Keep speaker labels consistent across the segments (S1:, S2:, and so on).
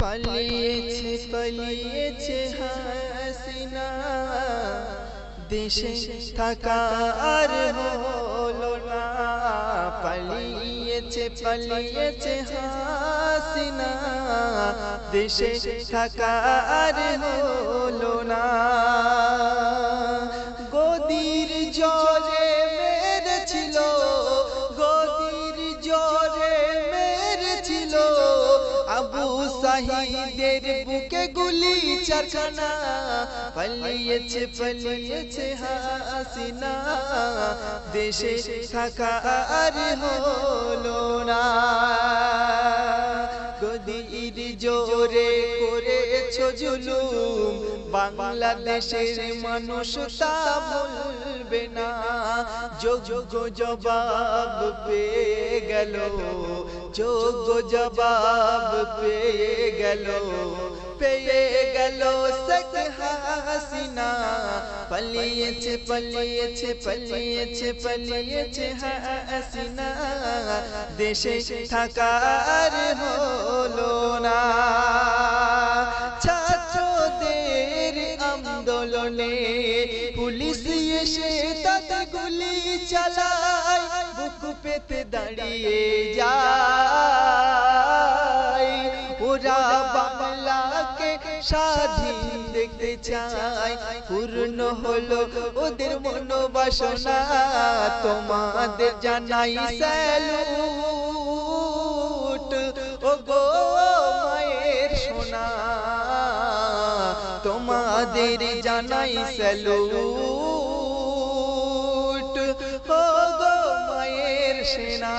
S1: পালিয়েছে পালিয়েছে হাসিনা। দেশে থাকা আর হলো না। পালিয়েছে পালিয়েছে হাসিনা। দেশে থাকা আর হলো না। সাহিদের বুকে গুলি, চারখানা পালিয়েছে পালিয়েছে হাসিনা। দেশে থাকা আর হলো না। গদির জোরে করেছ জুলুম, বাংলাদেশের মানুষ তা বলবে না। যোগ্য জবাব পেয়ে গেল। যোগ্য জবাব পেয়ে গেল পেয়ে গেল শেখ হাসিনা পালিয়েছে পালিয়েছে পালিয়েছে পালিয়েছে হাসিনা দেশে থাকার হলো না ছাত্রদের আন্দোলনে পুলিশ এসে তাতে গুলি চালায় বুক পেতে দাঁড়িয়ে যায় স্বাধীন দেখতে চায় পূর্ণ হলো ওদের মনোবাসনা। তোমাদের জানাই স্যালুট ও গো মায়ের সোনা। তোমাদের জানাই স্যালুট ও গো মায়ের সেনা।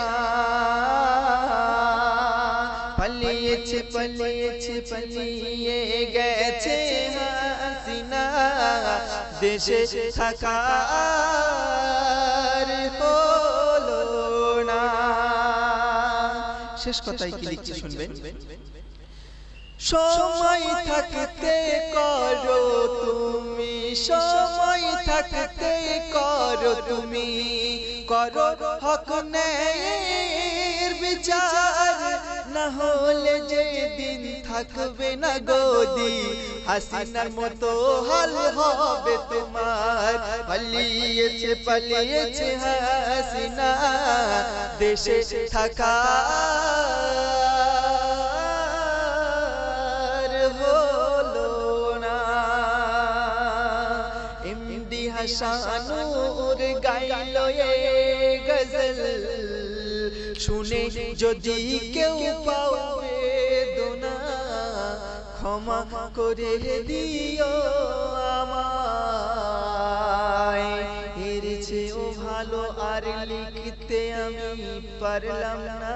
S1: পালিয়েছে পালিয়েছে পালিয়ে গেছে হাসিনা দেশে থাকার হলো না শেষ কথাই কি লিখছে শুনবেন সময় থাকতে করো তুমি সময় থাকতে করো তুমি করো হক ন্যায়ের বিচার না হলে যে দিন থাকবে না গদি হাসিনার মতো হাল হবে তোমার। পালিয়েছে পালিয়েছে হাসিনা, দেশে থাকা হাসানুর গাইল গজল। শুনে যদি কেউ পাবে দোনা, ক্ষমা করে দিও আমায়। এর চেয়েও ভালো আর লিখতে আমি পারলাম না।